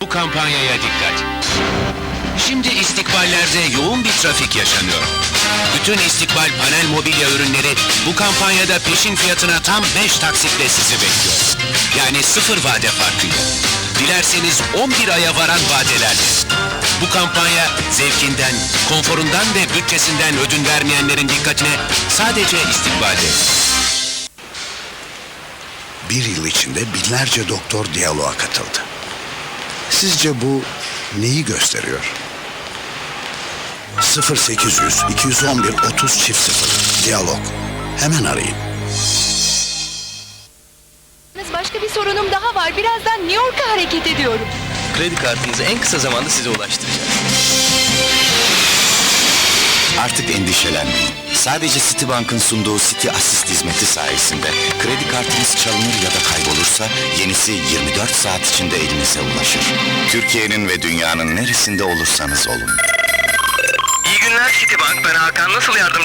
Bu kampanyaya dikkat. Şimdi istikballerde yoğun bir trafik yaşanıyor. Bütün istikbal panel mobilya ürünleri bu kampanyada peşin fiyatına tam 5 taksitle sizi bekliyor. Yani sıfır vade farkıyla. Dilerseniz 11 aya varan vadelerle. Bu kampanya zevkinden, konforundan ve bütçesinden ödün vermeyenlerin dikkatine sadece istikbalde. Bir yıl içinde binlerce doktor diyaloğa katıldı. Sizce bu neyi gösteriyor? 0800 211 30 çift 0 Diyalog. Hemen arayın. Başka bir sorunum daha var. Birazdan New York'a hareket ediyorum. Kredi kartınızı en kısa zamanda size ulaştıracağız. Artık endişelenmeyin. Sadece Citibank'ın sunduğu City Assist hizmeti sayesinde kredi kartınız çalınır ya da kaybolursa yenisi 24 saat içinde elinize ulaşır. Türkiye'nin ve dünyanın neresinde olursanız olun. İyi günler Citibank, ben Hakan. Nasıl yardımcı?